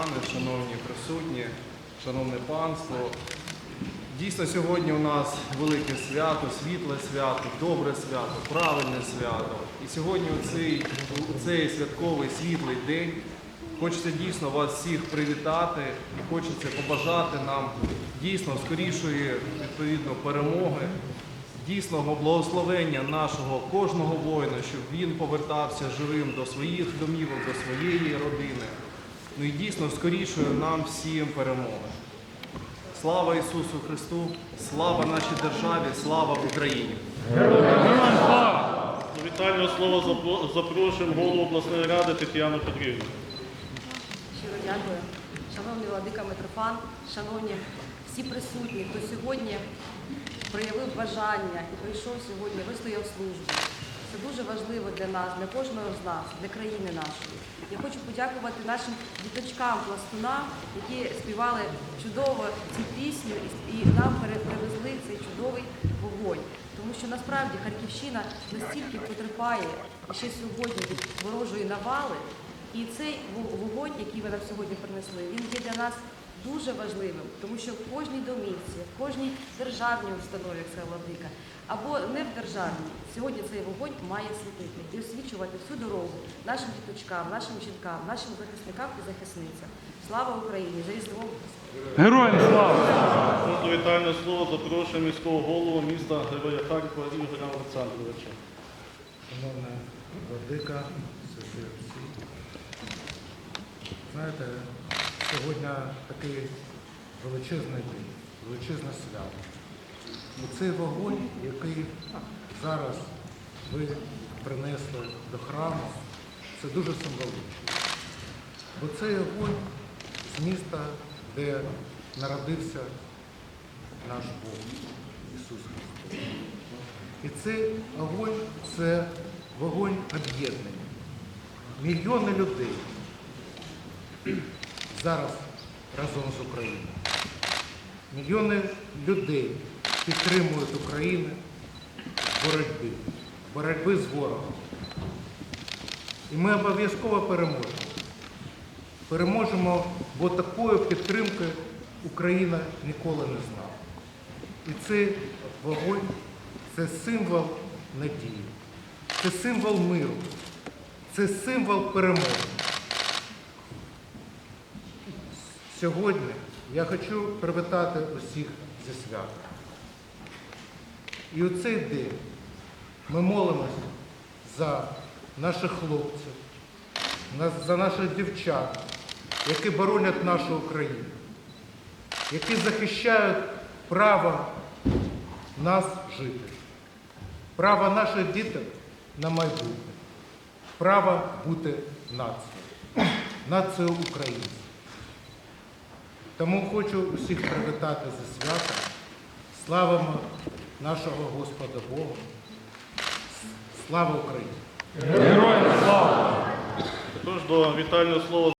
пане, шановні присутні, шановне панство. Дійсно, сьогодні у нас велике свято, світле свято, добре свято, правильне свято. І сьогодні у цей, у цей святковий світлий день хочеться дійсно вас всіх привітати і хочеться побажати нам дійсно скорішої відповідно перемоги, дійсного благословення нашого кожного воїна, щоб він повертався живим до своїх домівок, до своєї родини. Ну і дійсно скорішої нам всім перемоги. Слава Ісусу Христу, слава нашій державі, слава Україні! До вітального слова запрошуємо голову обласної ради Тетяну Петрівну. Щиро дякую. Шановний владика Митрофан, шановні всі присутні, хто сьогодні проявив бажання і прийшов сьогодні, вистояв службу. Це дуже важливо для нас, для кожного з нас, для країни нашої. Я хочу подякувати нашим діточкам пластунам, які співали чудово цю пісню і, нам пере- привезли цей чудовий вогонь. Тому що насправді Харківщина настільки потерпає ще сьогодні від ворожої навали, і цей вогонь, який ви нам сьогодні принесли, він є для нас дуже важливим, тому що в кожній домівці, в кожній державній установі, як сказала Владика, або не в державній, сьогодні цей вогонь має світити і освічувати всю дорогу нашим діточкам, нашим жінкам, нашим захисникам і захисницям. Слава Україні! За Різдвом! Героям слава! До вітального слова запрошуємо міського голову міста Героя Харкова Ігоря Олександровича. Шановна владика. Знаєте, сьогодні такий величезний день, величезне свято. І цей вогонь, який зараз ви принесли до храму, це дуже символічно. Бо цей вогонь з міста, де народився наш Бог, Ісус Христос. І цей огонь це вогонь об'єднання. Мільйони людей зараз разом з Україною. Мільйони людей підтримують Україну в боротьбі, в боротьбі з ворогом. І ми обов'язково переможемо. Переможемо, бо такої підтримки Україна ніколи не знала. І цей вогонь це символ надії, це символ миру, це символ перемоги. Сьогодні я хочу привітати усіх зі святом. І у цей день ми молимося за наших хлопців, за наших дівчат, які боронять нашу Україну, які захищають право нас жити, право наших діток на майбутнє, право бути нацією, нацією українців. Тому хочу усіх привітати за святом. Слава нашого Господа Бога. Слава Україні! Героям слава! Тож до вітального слова